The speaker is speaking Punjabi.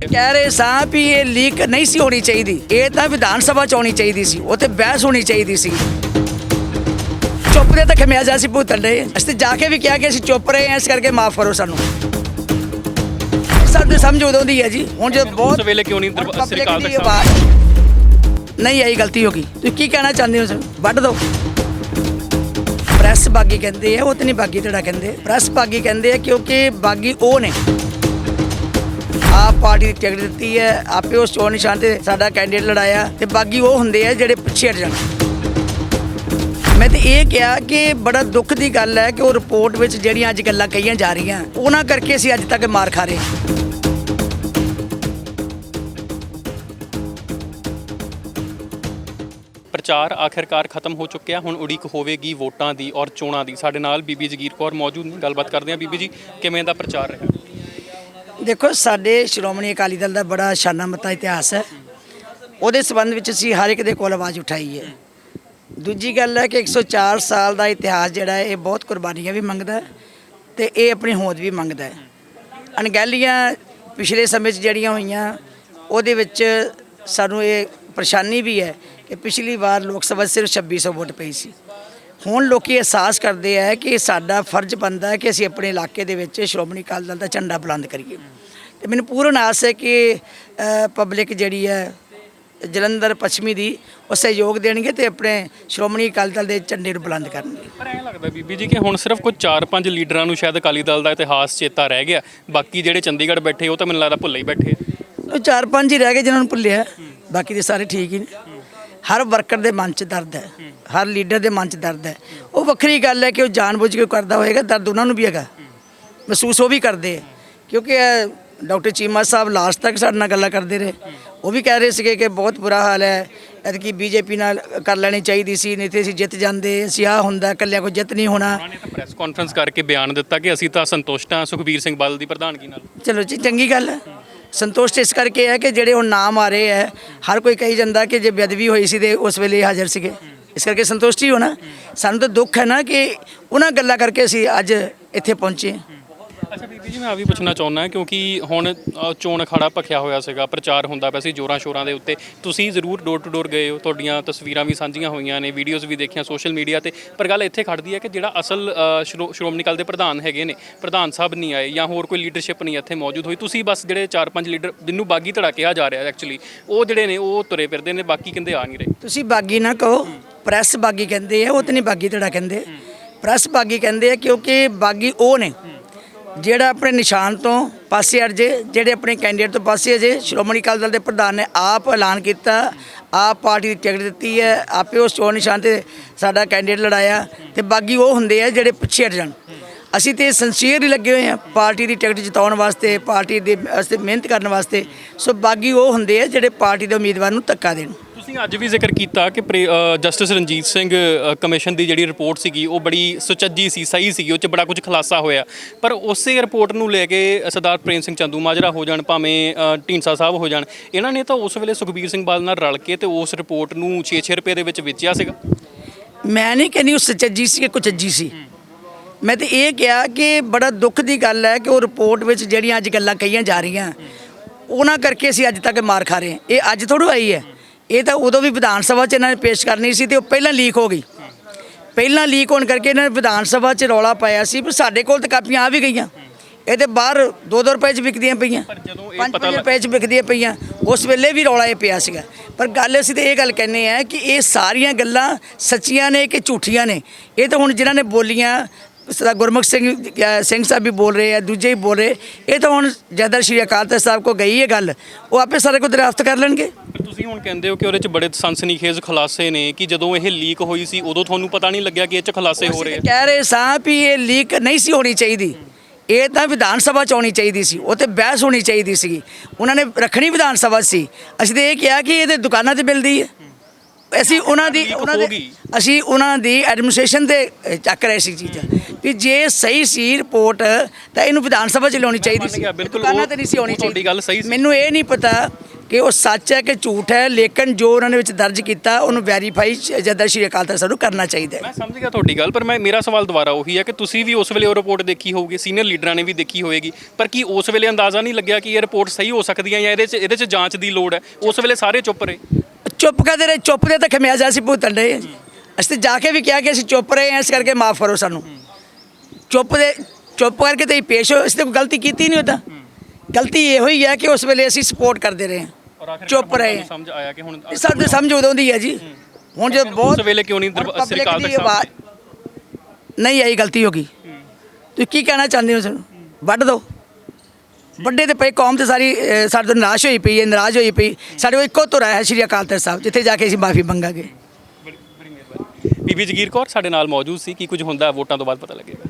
ਕਹਿ ਰਹੇ ਸਾਂ ਵੀ ਇਹ ਲੀਕ ਨਹੀਂ ਸੀ ਹੋਣੀ ਚਾਹੀਦੀ। ਇਹ ਤਾਂ ਵਿਧਾਨ ਸਭਾ ਚ ਹੋਣੀ ਚਾਹੀਦੀ ਸੀ। ਤੇ ਬਹਿਸ ਹੋਣੀ ਚਾਹੀਦੀ ਸੀ। ਚੁੱਪ ਦੇ ਤਾਂ ਖਮਿਆਜਾ ਸੀ ਭੁਗਤਣ ਦੇ। ਅਸੀਂ ਜਾ ਕੇ ਵੀ ਕਿਹਾ ਕਿ ਅਸੀਂ ਚੁੱਪ ਰਹੇ ਹਾਂ ਇਸ ਕਰਕੇ ਮਾਫ ਕਰੋ ਸਾਨੂੰ। ਸਾਡੇ ਸਮਝ ਉਦੋਂ ਦੀ ਹੈ ਜੀ। ਹੁਣ ਜੇ ਬਹੁਤ ਵੇਲੇ ਕਿਉਂ ਨਹੀਂ ਹੁਣ ਦਰਬਾਰ ਸ੍ਰੀ ਅਕਾਲ public ਤਖਤ ਦੀ ਸਾਹਿਬ? ਆਵਾਜ਼ ਨਹੀਂ ਆਈ ਗਲਤੀ ਹੋ ਗਈ। ਤੁਸੀਂ ਕੀ ਕਹਿਣਾ ਚਾਹੁੰਦੇ ਹੋ ਸਰ? ਵੱਢ ਦਿਓ। ਪ੍ਰੈਸ ਬਾਗੀ ਕਹਿੰਦੇ ਆ ਉਹ ਤੇ ਨਹੀਂ ਬਾਗੀ ਜਿਹੜਾ ਕਹਿੰਦੇ। ਪ੍ਰੈਸ ਬਾਗੀ ਕਹਿੰਦੇ ਆ ਕਿਉਂਕਿ ਬਾਗੀ ਉਹ ਨੇ। ਆਪ ਪਾਰਟੀ ਦੀ ਟਿਕਟ ਦਿੱਤੀ ਹੈ, ਆਪੇ ਉਸ ਚੋਣ ਨਿਸ਼ਾਨ ਤੇ ਸਾਡਾ ਕੈਂਡੀਡੇਟ ਲੜਾਇਆ ਤੇ ਬਾਕੀ ਉਹ ਹੁੰਦੇ ਆ ਜਿਹੜੇ ਪਿੱਛੇ ਹਟ ਜਾਣ। ਮੈਂ ਤੇ ਇਹ ਕਿਹਾ ਕਿ ਬੜਾ ਦੁੱਖ ਦੀ ਗੱਲ ਹੈ ਕਿ ਉਹ ਰਿਪੋਰਟ ਵਿੱਚ ਜਿਹੜੀਆਂ ਅੱਜ ਗੱਲਾਂ ਕਹੀਆਂ ਜਾ ਰਹੀਆਂ, ਉਹਨਾਂ ਕਰਕੇ ਅਸੀਂ ਅੱਜ ਤੱਕ ਮਾਰ ਖਾ ਰਹੇ ਹਾਂ। ਪ੍ਰਚਾਰ ਆਖਿਰਕਾਰ ਖਤਮ ਹੋ ਚੁੱਕਿਆ, ਹੁਣ ਉਡੀਕ ਹੋਵੇਗੀ ਵੋਟਾਂ ਦੀ ਔਰ ਚੋਣਾਂ ਦੀ। ਸਾਡੇ ਨਾਲ ਬੀਬੀ ਜਗੀਰ ਕੌਰ ਮੌਜੂਦ ਨੇ, ਗੱਲਬਾਤ ਕਰਦੇ ਹਾਂ। ਬੀਬੀ ਜੀ, ਕਿਵੇਂ ਦਾ ਪ੍ਰਚਾਰ ਰਿਹਾ? ਦੇਖੋ, ਸਾਡੇ ਸ਼੍ਰੋਮਣੀ ਅਕਾਲੀ ਦਲ ਦਾ ਬੜਾ ਸ਼ਾਨਾ ਮਤਾ ਇਤਿਹਾਸ ਹੈ। ਉਹਦੇ ਸਬੰਧ ਵਿੱਚ ਅਸੀਂ ਹਰ ਇੱਕ ਦੇ ਕੋਲ ਆਵਾਜ਼ ਉਠਾਈ ਹੈ। ਦੂਜੀ ਗੱਲ ਹੈ ਕਿ 104 ਸਾਲ ਦਾ ਇਤਿਹਾਸ ਜਿਹੜਾ ਹੈ, ਇਹ ਬਹੁਤ ਕੁਰਬਾਨੀਆਂ ਵੀ ਮੰਗਦਾ ਹੈ ਤੇ ਇਹ ਆਪਣੀ ਹੋਂਦ ਵੀ ਮੰਗਦਾ ਹੈ। ਅਣਗਹਿਲੀਆਂ ਪਿਛਲੇ ਸਮੇਂ 'ਚ ਜਿਹੜੀਆਂ ਹੋਈਆਂ, ਉਹਦੇ ਵਿੱਚ ਸਾਨੂੰ ਇਹ ਪਰੇਸ਼ਾਨੀ ਵੀ ਹੈ ਕਿ ਪਿਛਲੀ ਵਾਰ ਲੋਕ ਸਭਾ 'ਚ ਸਿਰਫ 2600 ਵੋਟ ਪਈ ਸੀ। ਹੁਣ ਲੋਕੀ ਅਹਿਸਾਸ ਕਰਦੇ ਆ ਕਿ ਸਾਡਾ ਫਰਜ਼ ਬਣਦਾ ਹੈ ਕਿ ਅਸੀਂ ਆਪਣੇ ਇਲਾਕੇ ਦੇ ਵਿੱਚ ਸ਼੍ਰੋਮਣੀ ਅਕਾਲੀ ਦਲ ਦਾ ਝੰਡਾ ਬੁਲੰਦ ਕਰੀਏ। ਤੇ ਮੈਨੂੰ ਪੂਰਨ ਆਸ ਹੈ ਕਿ ਪਬਲਿਕ ਜਿਹੜੀ ਹੈ ਜਲੰਧਰ ਪੱਛਮੀ ਦੀ ਉਹ ਸਹਿਯੋਗ ਦੇਣਗੇ ਤੇ ਆਪਣੇ ਸ਼੍ਰੋਮਣੀ ਅਕਾਲੀ ਦਲ ਦੇ ਝੰਡੇ ਨੂੰ ਬੁਲੰਦ ਕਰਨਗੇ। ਪਰ ਐਂ ਲੱਗਦਾ ਬੀਬੀ ਜੀ ਕਿ ਹੁਣ ਸਿਰਫ ਕੋਈ 4-5 ਲੀਡਰਾਂ ਨੂੰ ਸ਼ਾਇਦ ਅਕਾਲੀ ਦਲ ਦਾ ਇਤਿਹਾਸ ਚੇਤਾ ਰਹਿ ਗਿਆ। ਬਾਕੀ ਜਿਹੜੇ ਚੰਡੀਗੜ੍ਹ ਬੈਠੇ ਉਹ ਤਾਂ ਮੈਨੂੰ ਲੱਗਦਾ ਭੁੱਲੇ ਹੀ ਬੈਠੇ। ਉਹ ਚਾਰ ਪੰਜ ਹੀ ਰਹਿ ਗਏ ਜਿਨ੍ਹਾਂ ਨੂੰ ਭੁੱਲਿਆ। ਬਾਕੀ ਦੇ ਸਾਰੇ ਠੀਕ ਹੀ ਨੇ। ਹਰ ਵਰਕਰ ਦੇ ਮਨ 'ਚ ਦਰਦ ਹੈ ਹਰ ਲੀਡਰ ਦੇ ਮਨ 'ਚ ਦਰਦ ਹੈ। ਉਹ ਵੱਖਰੀ ਗੱਲ ਹੈ ਕਿ ਉਹ ਜਾਣਬੁੱਝ ਕੇ ਕਰਦਾ ਹੋਏਗਾ ਦਰਦ ਉਹਨਾਂ ਨੂੰ ਵੀ ਹੈਗਾ। ਮਹਿਸੂਸ ਉਹ ਵੀ ਕਰਦੇ ਆ ਕਿਉਂਕਿ ਡਾਕਟਰ ਚੀਮਾ ਸਾਹਿਬ ਲਾਸਟ ਤੱਕ ਸਾਡੇ ਨਾਲ ਗੱਲਾਂ ਕਰਦੇ ਰਹੇ। ਉਹ ਵੀ ਕਹਿ ਰਹੇ ਸੀਗੇ ਕਿ ਬਹੁਤ ਬੁਰਾ ਹਾਲ ਹੈ ਐਤਕੀ ਬੀਜੇਪੀ ਨਾਲ ਕਰ ਲੈਣੀ ਚਾਹੀਦੀ ਸੀ ਨਹੀਂ ਤੇ ਅਸੀਂ ਜਿੱਤ ਜਾਂਦੇ ਅਸੀਂ ਆਹ ਹੁੰਦਾ ਇਕੱਲਿਆਂ ਕੋਈ ਜਿੱਤ ਨਹੀਂ ਹੋਣਾ। ਪ੍ਰੈਸ ਕਾਨਫਰੰਸ ਕਰਕੇ ਬਿਆਨ ਦਿੱਤਾ ਕਿ ਅਸੀਂ ਤਾਂ ਸੰਤੁਸ਼ਟ ਹਾਂ ਸੁਖਬੀਰ ਸਿੰਘ ਬਾਦਲ ਦੀ ਪ੍ਰਧਾਨਗੀ ਨਾਲ। ਚਲੋ ਜੀ ਚੰਗੀ ਗੱਲ ਹੈ। ਸੰਤੁਸ਼ਟ ਇਸ ਕਰਕੇ ਹੈ ਕਿ ਜਿਹੜੇ ਹੁਣ ਨਾਮ ਆ ਰਹੇ ਹੈ, ਹਰ ਕੋਈ ਕਹੀ ਜਾਂਦਾ ਕਿ ਜੇ ਬੇਅਦਬੀ ਹੋਈ ਸੀ ਤੇ ਉਸ ਵੇਲੇ ਹਾਜ਼ਰ ਸੀਗੇ। ਇਸ ਕਰਕੇ ਸੰਤੁਸ਼ਟੀ ਹੋਣਾ। ਸਾਨੂੰ ਤਾਂ ਦੁੱਖ ਹੈ ਨਾ ਕਿ ਉਹਨਾਂ ਗੱਲਾਂ ਕਰਕੇ ਅਸੀਂ ਅੱਜ ਇੱਥੇ ਪਹੁੰਚੇ ਅੱਛਾ ਬੀਬੀ ਜੀ ਮੈਂ ਆ ਵੀ ਪੁੱਛਣਾ ਚਾਹੁੰਦਾ ਕਿਉਂਕਿ ਹੁਣ ਅ, ਚੋਣ ਅਖਾੜਾ ਭਖਿਆ ਹੋਇਆ ਸੀਗਾ ਪ੍ਰਚਾਰ ਹੁੰਦਾ ਪਿਆ ਸੀ ਜੋਰਾਂ ਸ਼ੋਰਾਂ ਦੇ ਉੱਤੇ। ਤੁਸੀਂ ਜ਼ਰੂਰ ਡੋਰ ਟੂ ਡੋਰ ਗਏ ਹੋ ਤੁਹਾਡੀਆਂ ਤਸਵੀਰਾਂ ਵੀ ਸਾਂਝੀਆਂ ਹੋਈਆਂ ਨੇ ਵੀਡੀਓਜ਼ ਵੀ ਦੇਖੀਆਂ ਸੋਸ਼ਲ ਮੀਡੀਆ ਤੇ। ਪਰ ਗੱਲ ਇੱਥੇ ਖੜਦੀ ਹੈ ਕਿ ਜਿਹੜਾ ਅਸਲ ਅ, ਸ਼੍ਰੋ- ਸ਼੍ਰੋਮਣੀ ਅਕਾਲੀ ਦੇ ਪ੍ਰਧਾਨ ਹੈਗੇ ਨੇ ਪ੍ਰਧਾਨ ਸਾਹਿਬ ਨਹੀਂ ਆਏ ਜਾਂ ਹੋਰ ਕੋਈ ਲੀਡਰਸ਼ਿਪ ਨਹੀਂ ਇੱਥੇ ਮੌਜੂਦ ਹੋਈ ਤੁਸੀਂ ਬਸ ਜਿਹੜੇ 4-5 ਲੀਡਰ ਜਿੰਨੂੰ ਬਾਗੀ ਧੜਾ ਕਿਹਾ ਜਾ ਰਿਹਾ ਐਕਚੁਅਲੀ ਉਹ ਜਿਹੜੇ ਨੇ ਉਹ ਤੁਰੇ ਫਿਰਦੇ ਨੇ ਬਾਕੀ ਕਹਿੰਦੇ ਆ ਨਹੀਂ ਰਹੇ। ਤੁਸੀਂ ਬਾਗੀ ਨਾ ਕਹੋ ਪ੍ਰੈਸ ਬਾਗੀ ਕਹਿੰਦੇ ਆ ਉਹ ਤੇ ਨਹੀਂ ਬਾਗੀ ਤੜਾ ਕਹਿੰਦੇ। ਪ੍ਰੈਸ ਬਾਗੀ ਕਹਿੰਦੇ ਆ ਕਿਉਂਕਿ ਬਾਗੀ ਉਹ ਨੇ ਜਿਹੜਾ ਆਪਣੇ ਨਿਸ਼ਾਨ ਤੋਂ ਪਾਸੇ ਅੜ ਜੇ, ਜਿਹੜੇ ਆਪਣੇ ਕੈਂਡੀਡੇਟ ਤੋਂ ਪਾਸੇ ਅਜੇ ਸ਼੍ਰੋਮਣੀ ਅਕਾਲੀ ਦਲ ਦੇ ਪ੍ਰਧਾਨ ਨੇ ਆਪ ਐਲਾਨ ਕੀਤਾ, ਆਪ ਪਾਰਟੀ ਦੀ ਟਿਕਟ ਦਿੱਤੀ ਹੈ, ਆਪੇ ਉਸ ਚੋਣ ਨਿਸ਼ਾਨ ਤੇ ਸਾਡਾ ਕੈਂਡੀਡੇਟ ਲੜਾਇਆ ਤੇ ਬਾਗੀ ਉਹ ਹੁੰਦੇ ਆ ਜਿਹੜੇ ਪਿੱਛੇ ਹਟ ਜਾਣ। ਅਸੀਂ ਤੇ ਸਿੰਸੀਅਰਲੀ ਲੱਗੇ ਹੋਏ ਆ ਪਾਰਟੀ ਦੀ ਟਿਕਟ ਜਿਤਾਉਣ ਵਾਸਤੇ, ਪਾਰਟੀ ਦੇ ਵਾਸਤੇ ਮਿਹਨਤ ਕਰਨ ਵਾਸਤੇ। ਸੋ ਬਾਗੀ ਉਹ ਹੁੰਦੇ ਆ ਜਿਹੜੇ ਪਾਰਟੀ ਦੇ ਉਮੀਦਵਾਰ ਨੂੰ ਧੱਕਾ ਦੇਣ। ਤੁਸੀਂ ਅੱਜ ਵੀ ਜ਼ਿਕਰ ਕੀਤਾ ਕਿ ਜਸਟਿਸ ਰਣਜੀਤ ਸਿੰਘ ਕਮਿਸ਼ਨ ਦੀ ਜਿਹੜੀ ਰਿਪੋਰਟ ਸੀਗੀ ਉਹ ਬੜੀ ਸੁਚੱਜੀ ਸੀ ਸਹੀ ਸੀਗੀ ਉਹ 'ਚ ਬੜਾ ਕੁਝ ਖੁਲਾਸਾ ਹੋਇਆ। ਪਰ ਉਸੇ ਰਿਪੋਰਟ ਨੂੰ ਲੈ ਕੇ ਸਰਦਾਰ ਪ੍ਰੇਮ ਸਿੰਘ ਚੰਦੂ ਮਾਜਰਾ ਹੋ ਜਾਣ ਭਾਵੇਂ ਅ, ਢੀਂਡਸਾ ਸਾਹਿਬ ਹੋ ਜਾਣ ਇਹਨਾਂ ਨੇ ਤਾਂ ਉਸ ਵੇਲੇ ਸੁਖਬੀਰ ਸਿੰਘ ਬਾਦਲ ਨਾਲ ਰਲ ਕੇ ਤੇ ਉਸ ਰਿਪੋਰਟ ਨੂੰ 6-6 ਰੁਪਏ ਦੇ ਵਿੱਚ ਵੇਚਿਆ ਸੀਗਾ। ਮੈਂ ਨਹੀਂ ਕਹਿੰਦੀ ਉਹ ਸੁਚੱਜੀ ਸੀ ਕਿ ਕੁਚੱਜੀ ਸੀ। ਮੈਂ ਤੇ ਇਹ ਕਿਹਾ ਕਿ ਬੜਾ ਦੁੱਖ ਦੀ ਗੱਲ ਹੈ ਕਿ ਉਹ ਰਿਪੋਰਟ ਵਿੱਚ ਜਿਹੜੀਆਂ ਅੱਜ ਗੱਲਾਂ ਕਹੀਆਂ ਜਾ ਰਹੀਆਂ ਉਹਨਾਂ ਕਰਕੇ ਅਸੀਂ ਅੱਜ ਤੱਕ ਮਾਰ ਖਾ ਰਹੇ ਹਾਂ। ਇਹ ਅੱਜ ਥੋੜ੍ਹਾ ਆਈ ਹੈ। ਇਹ ਤਾਂ ਉਦੋਂ ਵੀ ਵਿਧਾਨ ਸਭਾ 'ਚ ਇਹਨਾਂ ਨੇ ਪੇਸ਼ ਕਰਨੀ ਸੀ ਤੇ ਉਹ ਪਹਿਲਾਂ ਲੀਕ ਹੋ ਗਈ। ਪਹਿਲਾਂ ਲੀਕ ਹੋਣ ਕਰਕੇ ਇਹਨਾਂ ਨੇ ਵਿਧਾਨ ਸਭਾ 'ਚ ਰੌਲਾ ਪਾਇਆ ਸੀ ਪਰ ਸਾਡੇ ਕੋਲ ਤਾਂ ਕਾਪੀਆਂ ਆ ਵੀ ਗਈਆਂ। ਇਹ ਤੇ ਬਾਹਰ 2-2 ਰੁਪਏ 'ਚ ਵਿਕਦੀਆਂ ਪਈਆਂ ਪਰ ਜਦੋਂ ਇਹ 5 ਪਤਾ ਲੱਗ- ਰੁਪਏ 'ਚ ਵਿਕਦੀਆਂ ਪਈਆਂ ਉਸ ਵੇਲੇ ਵੀ ਰੌਲਾ ਇਹ ਪਿਆ ਸੀਗਾ। ਪਰ ਗੱਲ ਅਸੀਂ ਤੇ ਇਹ ਗੱਲ ਕਹਿੰਨੇ ਆ ਕਿ ਇਹ ਸਾਰੀਆਂ ਗੱਲਾਂ ਸੱਚੀਆਂ ਨੇ ਕਿ ਝੂਠੀਆਂ ਨੇ? ਇਹ ਤਾਂ ਹੁਣ ਜਿਨ੍ਹਾਂ ਨੇ ਬੋਲੀਆਂ ਸਦਾ ਗੁਰਮੁਖ ਸਿੰਘ ਸਿੰਘ ਸਾਹਿਬ ਵੀ ਬੋਲ ਰਹੇ ਆ ਦੂਜੇ ਵੀ ਬੋਲ ਰਹੇ। ਇਹ ਤਾਂ ਹੁਣ ਜਦਰ ਸ਼੍ਰੀ ਅਕਾਲ ਤਖਤ ਸਾਹਿਬ ਕੋ ਗਈ ਹੈ ਗੱਲ। ਉਹ ਆਪੇ ਸਾਰੇ ਕੋ ਦਰਾਫਤ ਕਰ ਲੈਣਗੇ। ਤੁਸੀਂ ਹੁਣ ਕਹਿੰਦੇ ਹੋ ਕਿ ਉਹਦੇ 'ਚ ਬੜੇ ਸਨਸਨੀਖੇਜ਼ ਖੁਲਾਸੇ ਨੇ ਕਿ ਜਦੋਂ ਇਹ ਲੀਕ ਹੋਈ ਸੀ ਉਦੋਂ ਤੁਹਾਨੂੰ ਪਤਾ ਨਹੀਂ ਲੱਗਿਆ ਕਿ ਇਹ 'ਚ ਖੁਲਾਸੇ ਹੋ ਰਹੇ ਆ? ਕਹਿ ਰਹੇ ਸਾਂ ਵੀ ਇਹ ਲੀਕ ਨਹੀਂ ਸੀ ਹੋਣੀ ਚਾਹੀਦੀ। ਇਹ ਤਾਂ ਵਿਧਾਨ ਸਭਾ ਚ ਹੋਣੀ ਚਾਹੀਦੀ ਸੀ ਉਹ ਤੇ ਬਹਿਸ ਹੋਣੀ ਚਾਹੀਦੀ ਸੀ ਉਹਨਾਂ ਨੇ ਰੱਖਣੀ ਵਿਧਾਨ ਸਭਾ ਸੀ। ਅਸੀਂ ਤੇ ਇਹ ਕਿਹਾ ਕਿ ਇਹਦੇ ਦੁਕਾਨਾਂ ਤੇ ਮਿਲਦੀ ਹੈ। ਅਸੀਂ ਉਹਨਾਂ ਦੀ ਉਹਨਾਂ ਹੋ ਦੇ। ਅਸੀਂ ਉਹਨਾਂ ਦੀ ਐਡਮਿਨਿਸਟ੍ਰੇਸ਼ਨ ਅ, ਚੱਕ ਰਹੇ ਸੀ ਚੀਜ਼ਾਂ। ਵੀ ਜੇ ਸਹੀ ਸੀ ਰਿਪੋਰਟ ਤਾਂ ਇਹਨੂੰ ਵਿਧਾਨ ਸਭਾ 'ਚ ਲਿਆਉਣੀ ਚਾਹੀਦੀ ਸੀ। ਬਿਲਕੁਲ ਉਹ- ਤੇ ਨਹੀਂ ਸੀ ਤੁਹਾਡੀ ਚਾਹੀਦੀ। ਗੱਲ ਸਹੀ ਸੀ। ਮੈਨੂੰ ਇਹ ਨਹੀਂ ਪਤਾ ਕਿ ਉਹ ਸੱਚ ਹੈ ਕਿ ਝੂਠ ਹੈ ਲੇਕਿਨ ਜੋ ਉਹਨਾਂ ਨੇ ਵਿੱਚ ਦਰਜ ਕੀਤਾ ਉਹਨੂੰ ਵੈਰੀਫਾਈ ਜਦ ਸ਼੍ਰੀ ਅਕਾਲ ਤਖਤ ਸਾਹਿਬ ਨੂੰ ਕਰਨਾ ਚਾਹੀਦਾ ਹੈ। ਮੈਂ ਸਮਝ ਗਿਆ ਤੁਹਾਡੀ ਗੱਲ ਪਰ ਮੈਂ ਮੇਰਾ ਸਵਾਲ ਦੁਬਾਰਾ ਉਹੀ ਹੈ ਕਿ ਤੁਸੀਂ ਵੀ ਉਸ ਵੇਲੇ ਉਹ ਰਿਪੋਰਟ ਦੇਖੀ ਹੋਊਗੀ ਸੀਨੀਅਰ ਲੀਡਰਾਂ ਨੇ ਵੀ ਦੇਖੀ ਹੋਏਗੀ ਪਰ ਕੀ ਉਸ ਵੇਲੇ ਅੰਦਾਜ਼ਾ ਨਹੀਂ ਲੱਗਿਆ ਕਿ ਇਹ ਰਿਪੋਰਟ ਸਹੀ ਹੋ ਸਕਦੀ ਹੈ ਜਾਂ ਇਹਦੇ 'ਚ ਇਹਦੇ 'ਚ ਜਾਂਚ ਦੀ ਲੋੜ ਹੈ? ਉਸ ਵੇਲੇ ਸਾਰੇ ਚੁੱਪ ਰਹੇ। ਚੁੱਪ ਕਰਦੇ ਰਹੇ ਚੁੱਪ ਦੇ ਤਾਂ ਖਮਿਆਜ਼ਾ ਅਸੀਂ ਭੁਗਤਣ ਰਹੇ। ਅਸੀਂ ਜਾ ਕੇ ਵੀ ਕਿਹਾ ਕਿ ਅਸੀਂ ਚੁੱਪ ਰਹੇ ਹਾਂ ਇਸ ਕਰਕੇ ਮਾਫ ਕਰੋ ਸਾਨੂੰ। ਚੁੱਪ ਦੇ ਚੁੱਪ ਕਰਕੇ ਤੇ ਪੇਸ਼ ਹੋ ਅਸੀਂ ਤਾਂ ਕੋਈ ਗਲਤੀ ਕੀਤੀ ਨਹੀਂ ਉਹਦਾ ਗਲਤੀ ਇਹੋ ਹੀ ਹੈ ਕਿ ਉਸ ਵੇਲੇ ਅਸੀਂ ਸਪੋਰਟ ਕਰਦੇ ਰਹੇ ਹਾਂ। ਚੁੱਪ ਰਹੇ ਹਾਂ ਸਮਝ ਆਇਆ ਕਿ ਹੁਣ ਸਾਡੇ ਸਮਝ ਉਦੋਂ ਦੀ ਹੈ ਜੀ। ਹੁਣ ਜੇ ਬਹੁਤ ਉਸ ਵੇਲੇ ਕਿਉਂ ਨਹੀਂ ਦੀ ਨਹੀਂ ਆਈ ਗਲਤੀ ਹੋ ਗਈ। ਤੁਸੀਂ ਕੀ ਕਹਿਣਾ ਚਾਹੁੰਦੇ ਹੋ ਸਾਨੂੰ ਵੱਢ ਦਿਓ ਵੱਡੇ ਤੇ ਪਈ ਕੌਮ ਤੇ ਸਾਰੀ ਸਾਡੇ ਤੋਂ ਨਿਰਾਸ਼ ਹੋਈ ਪਈ ਹੈ ਨਾਰਾਜ਼ ਹੋਈ ਪਈ। ਸਾਡੇ ਕੋਲ ਇੱਕੋ ਧੁਰਾ ਹੈ ਸ਼੍ਰੀ ਅਕਾਲ ਤਖਤ ਸਾਹਿਬ ਜਿੱਥੇ ਜਾ ਕੇ ਅਸੀਂ ਮਾਫੀ ਮੰਗਾਂਗੇ। ਬੜੀ ਬੜੀ ਮਿਹਰਬਾਨੀ। ਬੀਬੀ ਜਗੀਰ ਕੌਰ ਸਾਡੇ ਨਾਲ ਮੌਜੂਦ ਸੀ ਕੀ ਕੁਝ ਹੁੰਦਾ ਵੋਟਾਂ ਤੋਂ ਬਾਅਦ ਪਤਾ ਲੱਗੇਗਾ।